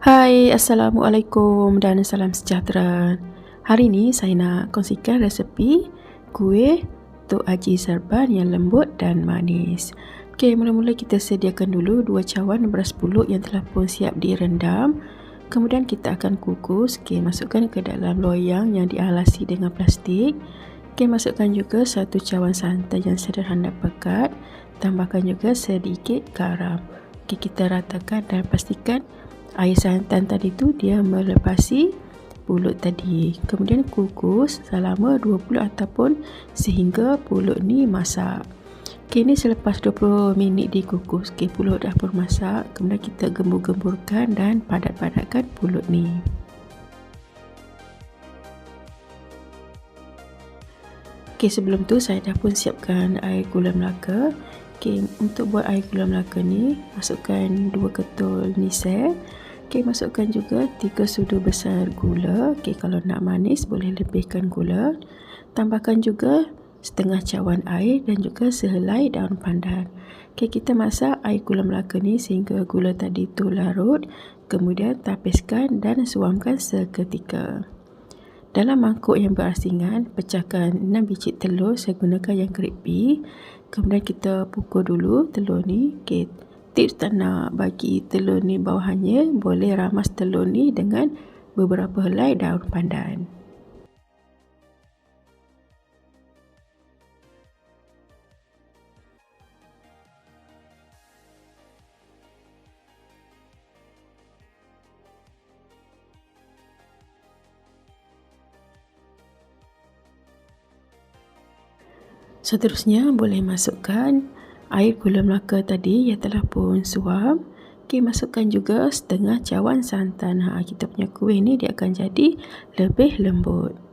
Hai, Assalamualaikum dan salam sejahtera. Hari ini saya nak kongsikan resepi kuih Tok Haji Serban yang lembut dan manis. Okey, mula-mula kita sediakan dulu dua cawan beras pulut yang telah pun siap direndam. Kemudian kita akan kukus. Okey, masukkan ke dalam loyang yang dialasi dengan plastik. Okey, masukkan juga satu cawan santan yang sederhana pekat. Tambahkan juga sedikit garam. Okey, kita ratakan dan pastikan air santan tadi tu dia melepasi pulut tadi. Kemudian kukus selama 20 ataupun sehingga pulut ni masak. Okay, ni selepas 20 minit dikukus, okay, pulut dah pun masak. Kemudian kita gembur-gemburkan dan padat-padatkan pulut ni. Okay, sebelum tu saya dah pun siapkan air gula melaka. Okay, untuk buat air gula melaka ni, masukkan 2 ketul nisel. Okey, masukkan juga 3 sudu besar gula. Okey, kalau nak manis boleh lebihkan gula. Tambahkan juga setengah cawan air dan juga sehelai daun pandan. Okey, kita masak air gula melaka ni sehingga gula tadi tu larut. Kemudian tapiskan dan suamkan seketika. Dalam mangkuk yang berasingan, pecahkan 6 biji telur saya gunakan yang crispy. Kemudian kita pukul dulu telur ni. Okey tips tak nak bagi telur ni bawahannya boleh ramas telur ni dengan beberapa helai daun pandan. Seterusnya boleh masukkan air gula melaka tadi yang telah pun suam. Okay, masukkan juga setengah cawan santan. Ha, kita punya kuih ni dia akan jadi lebih lembut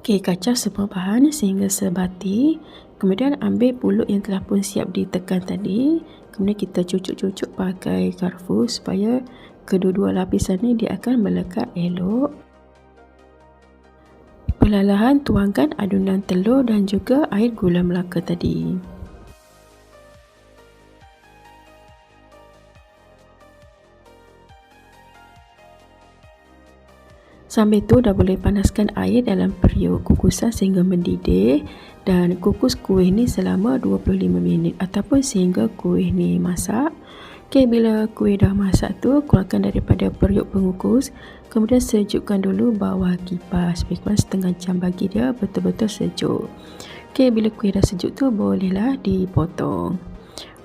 Okey, kacau semua bahan sehingga sebati. Kemudian ambil pulut yang telah pun siap ditekan tadi. Kemudian kita cucuk-cucuk pakai garfu supaya kedua-dua lapisan ni dia akan melekat elok. Perlahan-lahan tuangkan adunan telur dan juga air gula melaka tadi. Sambil tu dah boleh panaskan air dalam periuk kukusan sehingga mendidih dan kukus kuih ni selama 25 minit ataupun sehingga kuih ni masak. Okey, bila kuih dah masak tu, keluarkan daripada periuk pengukus. Kemudian sejukkan dulu bawah kipas. Lebih kurang setengah jam bagi dia betul-betul sejuk. Okey, bila kuih dah sejuk tu, bolehlah dipotong.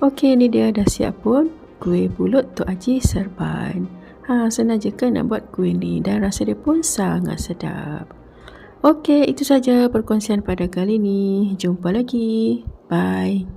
Okey, ni dia dah siap pun. Kuih bulut Tok Haji Serban. Ha, senang je kan nak buat kuih ni dan rasa dia pun sangat sedap. Okey, itu saja perkongsian pada kali ini. Jumpa lagi. Bye.